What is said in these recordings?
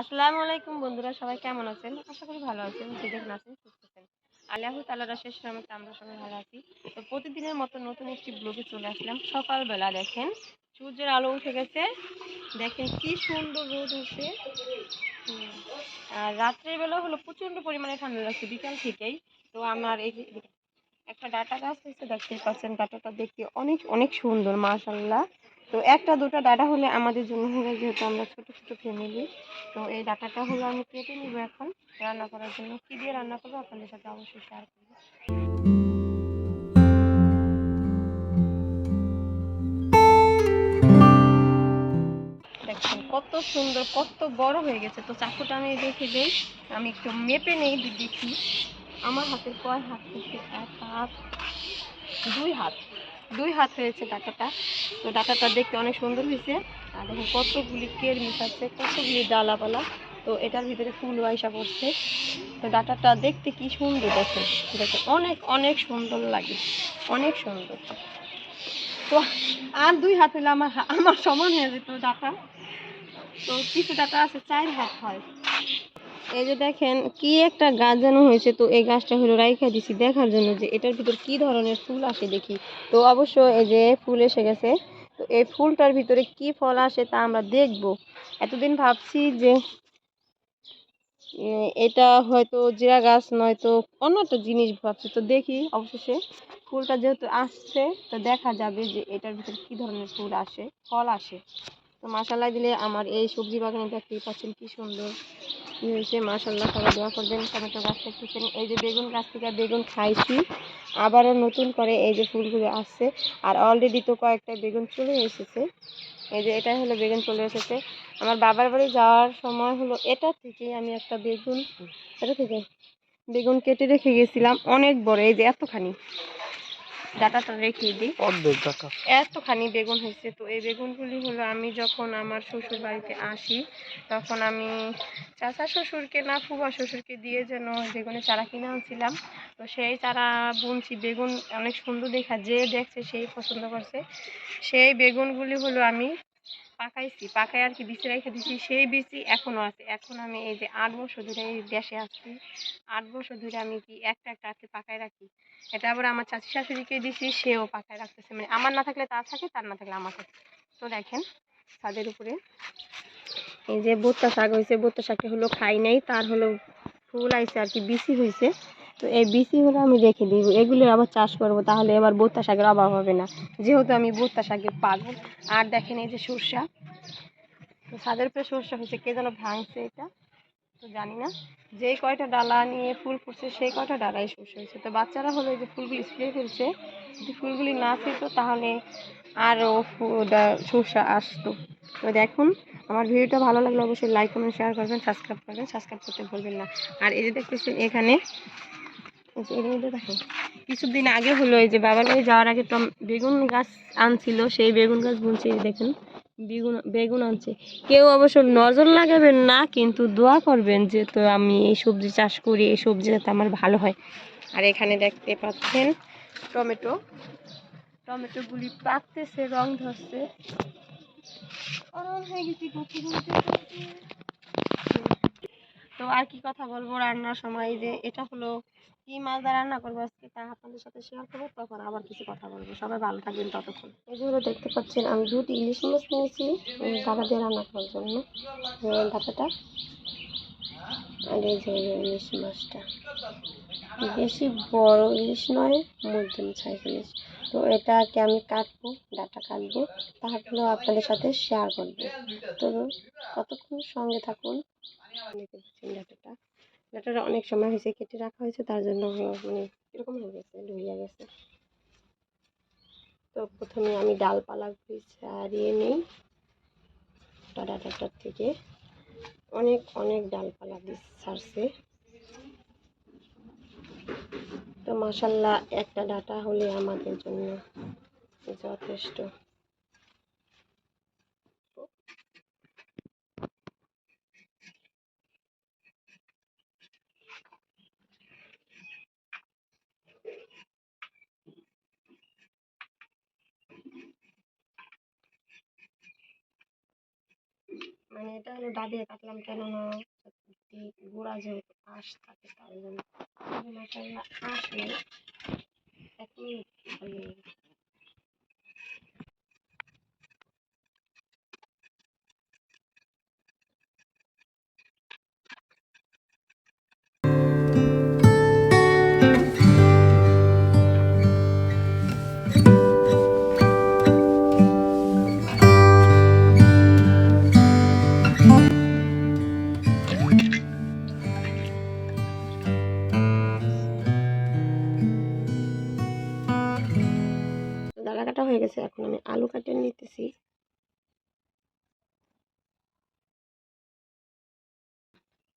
আসসালামু আলাইকুম বন্ধুরা, সবাই কেমন আছেন? আশা করি ভালো আছেন, যে আছেন সুস্থ আছেন। আল্লাহ তালারা শেষ রহমতে আমরা সবাই ভালো আছি। তো প্রতিদিনের মতো নতুন একটি ব্লগে চলে আসলাম। সকালবেলা দেখেন, সূর্যের আলো উঠে গেছে। দেখেন কি সুন্দর রোদ উঠছে। আর রাত্রের বেলা হলো প্রচণ্ড পরিমাণে ঠান্ডা লাগছে, বিকাল থেকেই। তো আমার এই একটা ডাটা গাছ হয়েছে দেখতে পাচ্ছেন, ডাটাটা দেখতে অনেক অনেক সুন্দর মাশাল্লাহ তো একটা, দুটো ডাটা হলে আমাদের জন্য হবে যেহেতু আমরা ছোট ছোট ফ্যামিলি তো এই ডাটাটা হলো আমি কেটে নিব এখন। রান্না করার জন্য কী দিয়ে রান্না করব আপনাদের সাথে অবশ্যই শেয়ার করব। কত সুন্দর, কত বড় হয়ে গেছে। তো চাকুটা আমি দেখে দেই, আমি একটু মেপে নেই, দেখি। আমার হাতের কয় হাত? হয়েছে এক হাত, দুই হাত। দুই হাত হয়েছে ডাটাটা। তো ডাটাটা দেখতে অনেক সুন্দর হয়েছে। আর দেখুন কতগুলি কের মিশাচ্ছে কতগুলি ডালাপালা। তো এটার ভিতরে ফুল আইসা পড়ছে। তো ডাটাটা দেখতে কি সুন্দর দেখে। দেখে, অনেক অনেক সুন্দর লাগে। অনেক সুন্দর। তো আর দুই হাত হলে আমার আমার সমান হয়ে যেত ডাটা। তো কিছু ডাটা আছে, চার হাত হয়। এই যে দেখেন, কি একটা গাছ যেন হয়েছে, তো এই গাছটা হলো রাইখা দিছি দেখার জন্য যে এটার ভিতর কি ধরনের ফুল আসে দেখি। তো অবশ্য এই যে ফুল এসে গেছে, তো এই ফুলটার ভিতরে কি ফল আসে তা আমরা দেখব। এতদিন ভাবছি যে এটা হয়তো জিরা গাছ, নয়তো অন্য একটা জিনিস ভাবছি, তো দেখি অবশেষে ফুলটা যেহেতু আসছে, তো দেখা যাবে যে এটার ভিতরে কি ধরনের ফুল আসে, ফল আসে। তো মাসাল্লাহ দিলে আমার এই সবজি বাগানে দেখতেই পাচ্ছেন কি সুন্দর। কি হয়েছে মাসাল্লাহ সবাই দোয়া করবেন, টমেটো গাছ দেখতেছেন এই যে বেগুন গাছ থেকে বেগুন খাইছি, আবারও নতুন করে এই যে ফুলগুলো আসছে, আর অলরেডি তো কয়েকটা বেগুন চলে এসেছে। এই যে এটাই হলো বেগুন চলে এসেছে। আমার বাবার বাড়ি যাওয়ার সময় হলো এটা থেকে আমি একটা বেগুন এটা থেকে বেগুন কেটে রেখে গেছিলাম, অনেক বড়, এই যে এতখানি। ডাটাটা রেখে দিই। অর্ধেক ডাটা এতখানি বেগুন হয়েছে। তো এই বেগুনগুলি হলো আমি যখন আমার শ্বশুর বাড়িতে আসি তখন আমি চাচা শ্বশুরকে না ফুবা শ্বশুরকে দিয়ে যেন বেগুনের চারা কিনে আনছিলাম তো সেই চারা বুনছি বেগুন অনেক সুন্দর দেখা যে দেখছে সেই পছন্দ করছে। সেই বেগুনগুলি হলো আমি পাকাইছি পাকাই আর কি বিচি রেখে দিছি, সেই বিচি এখনও আছে। এখন আমি এই যে আট বছর ধরে এই দেশে আসছি আট বছর ধরে আমি কি একটা একটা আটকে পাকায় রাখি। এটা আবার আমার চাচি শাশুড়িকে দিছি, সেও পাকায় রাখতেছে। মানে আমার না থাকলে তার থাকে, তার না থাকলে আমার থাকে। তো দেখেন, ছাদের উপরে এই যে বোত্তা শাক হয়েছে বোত্তা শাকটা হলো খাই নাই, তার হলো ফুল আইছে আর কি বিসি হয়েছে তো এই বিসি হলো আমি রেখে দিব। এগুলো আবার চাষ করব, তাহলে এবার বোত্তা শাকের অভাব হবে না। যেহেতু আমি বোত্তা শাকের পাগল আর দেখেন এই যে সরষা। তো ছাদের উপরে সর্ষা হয়েছে কে যেন ভাঙছে এটা? তো জানি না। যেই কয়টা ডালা নিয়ে ফুল ফুটছে, সেই কয়টা ডালাই সরষে হয়েছে। তো বাচ্চারা হলো এই যে ফুলগুলি স্প্রে ফেলছে, যদি ফুলগুলি না ফেলতো তাহলে আরও সরষা আসতো। তো দেখুন, আমার ভিডিওটা ভালো লাগলে অবশ্যই লাইক কমেন্ট শেয়ার করবেন সাবস্ক্রাইব করবেন। সাবস্ক্রাইব করতে ভুলবেন না। আর এই যে দেখতেছেন এখানে কিছুদিন আগে হলো এই যে বাবার বাড়ি যাওয়ার আগে টম বেগুন গাছ আনছিল সেই বেগুন গাছ বুনছে দেখেন বেগুন বেগুন আনছে। কেউ অবশ্য নজর লাগাবেন না কিন্তু দোয়া করবেন যে তো আমি এই সবজি চাষ করি এই সবজি যাতে আমার ভালো হয়। আর এখানে দেখতে পাচ্ছেন টমেটো। টমেটোগুলি পাকতেছে রং ধরছে। হয়ে গেছি। তো আর কি কথা বলব রান্নার সময়? যে এটা হলো কি মাছ দিয়ে রান্না করব আজকে? তা আপনাদের সাথে শেয়ার করব, তখন আবার কিছু কথা বলব। সবাই ভালো থাকবেন ততক্ষণ। এগুলো দেখতে পাচ্ছেন, আমি দুটি ইলিশ মাছ নিয়েছি ডাটা দিয়ে রান্না করার জন্য ডাটাটা আর এই যে ইলিশ মাছটা। বেশি বড় ইলিশ নয়, মধ্যম সাইজ ইলিশ। তো এটাকে আমি কাটবো, ডাটা কাটবো তারপরে আপনাদের সাথে শেয়ার করব। তো কতক্ষণ সঙ্গে থাকুন। ডাটাটা। অনেক সময় হয়েছে, কেটে রাখা হয়েছে, তার জন্য মানে এরকম হয়ে গেছে ঢুইয়া গেছে। তো প্রথমে আমি ডালপালাগুলি ছাড়িয়ে নিই ডাটাটার থেকে। অনেক অনেক ডালপালা দিয়ে ছাড়ছে। তো মাসাল্লাহ একটা ডাটা হলে আমাদের জন্য যথেষ্ট মানে এটা হলো ডা দিয়ে কাটলাম কেননা গোড়া যেহেতু আঁশ থাকে, তার জন্য আঁশ নেই। এখন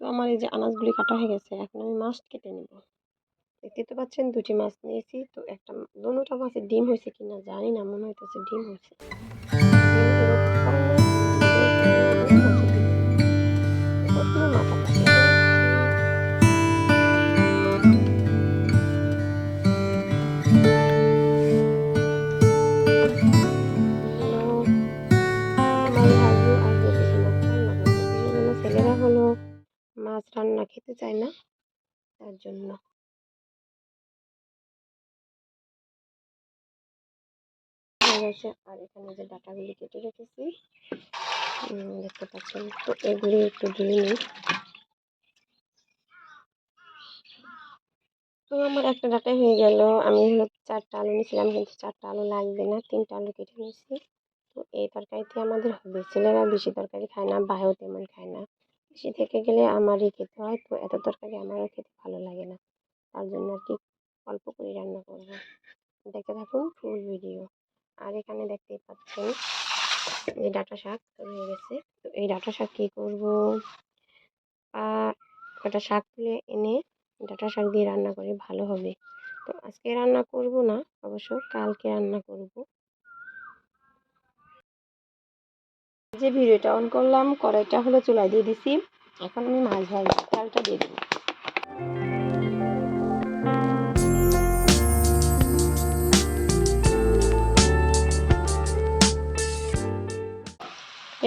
তো আমার এই যে আনাজগুলি কাটা হয়ে গেছে, এখন আমি মাছ কেটে নেব। দেখতে তো পাচ্ছেন দুটি মাছ নিয়েছি, তো একটা দুটা মাছের ডিম হয়েছে কিনা জানি না, মনে হইতেছে ডিম হয়েছে। জন্য। হয়ে গেছে। আর এখানে যে ডাটাগুলি কেটে রেখেছি দেখতে পাচ্ছেন তো এগুলি একটু ধুয়ে নিই। তো আমার একটা ডাটাই হয়ে গেল। আমি হলো চারটা আলু নিয়েছিলাম, কিন্তু চারটা আলু লাগবে না, তিনটা আলু কেটে নিয়েছি। তো এই তরকারিতে আমাদের হবে ছেলেরা বেশি তরকারি খায় না ভাইও তেমন খায় না। বেশি থেকে গেলে আমারই খেতে হয়। তো এত তরকারি আমারও খেতে ভালো লাগে না। তার জন্য আর কি অল্প করে রান্না করব। দেখতে থাকুন ফুল ভিডিও। আর এখানে দেখতেই পাচ্ছেন এই ডাঁটা শাক রয়ে গেছে। তো এই ডাঁটা শাক কী করব? একটা শাক তুলে এনে ডাঁটা শাক দিয়ে রান্না করে ভালো হবে। তো আজকে রান্না করব না, অবশ্য কালকে রান্না করব। যে ভিডিওটা অন করলাম, কড়াইটা হলো চুলায় দিয়ে দিছি। এখন আমি মাছ ভাজি চালটা দিয়ে দেবো।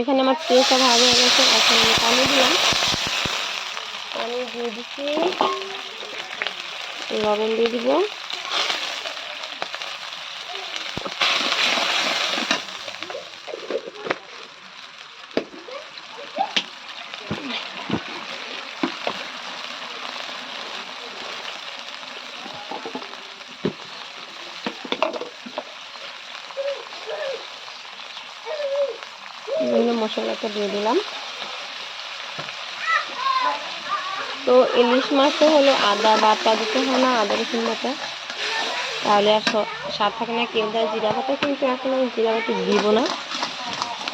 এখানে আমার তেলটা ভালো হয়ে গেছে, এখন আমি পানি দিলাম। পানি দিয়ে দিচ্ছি লবণ দিয়ে দিব। মশলাটা দিয়ে দিলাম। তো ইলিশ মাছে হলো আদা বাটা দিতে হয় না, আদা রসুন বাটা। তাহলে আর স- স্বাদ থাকে না, কেউ দেয় জিরা বাটা, কিন্তু এখন আমি জিরা বাটি দিব না।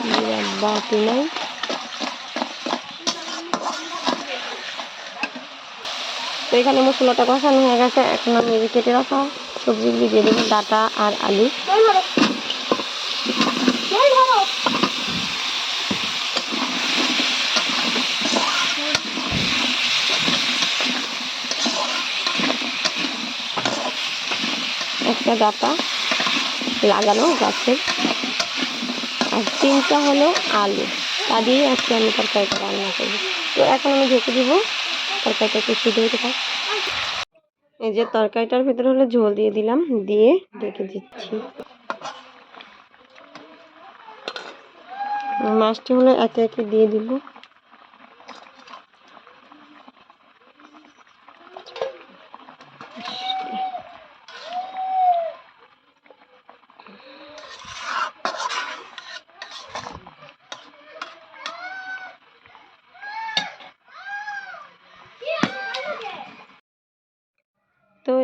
জিরা বাটি নাই। তো এখানে মশলাটা কষানো হয়ে গেছে, এখন আমি কেটে রাখা সবজিগুলি দিয়ে দেবো, ডাটা আর আলু। একটা ডাটা লাগানো গাছের। আর তিনটা হলো আলু। তা দিয়ে আজকে আমি তরকারিটা রান্না করব। তো এখন আমি ঢেকে দিব। তরকারিটা একটু সিদ্ধ হতে থাক। এই যে তরকারিটার ভিতরে হলো ঝোল দিয়ে দিলাম। দিয়ে ঢেকে দিচ্ছি। মাছটি হলো একে একে দিয়ে দিব।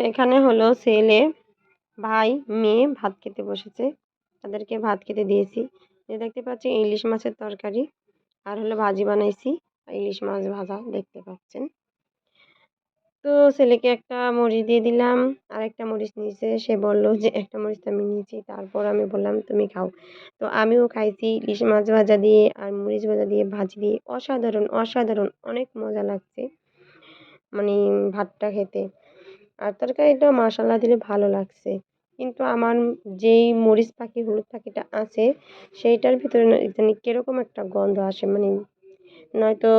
এখানে হলো ছেলে, ভাই, মেয়ে ভাত খেতে বসেছে। তাদেরকে ভাত খেতে দিয়েছি। এই দেখতে পাচ্ছি ইলিশ মাছের তরকারি। আর হলো ভাজি বানাইছি। ইলিশ মাছ ভাজা দেখতে পাচ্ছেন। তো ছেলেকে একটা মরিচ দিয়ে দিলাম। আর একটা মরিচ নিয়েছে। সে বলল যে, একটা মরিচ আমি নিয়েছি। তারপর আমি বললাম, তুমি খাও। তো আমিও খাইছি ইলিশ মাছ ভাজা দিয়ে আর মরিচ ভাজা দিয়ে ভাজি দিয়ে। অসাধারণ অসাধারণ। অনেক মজা লাগছে। মানে ভাতটা খেতে। আর তরকারিটা মশলা দিলে ভালো লাগছে। কিন্তু আমার যেই মরিচ পাখি, হলুদ পাখিটা আছে, সেইটার ভিতরে জানি কীরকম একটা গন্ধ আসে। মানে নয়তো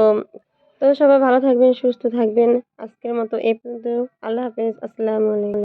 তো সবাই ভালো থাকবেন, সুস্থ থাকবেন। আজকের মতো এই পর্যন্ত। আল্লাহ হাফেজ। আসসালামু আলাইকুম।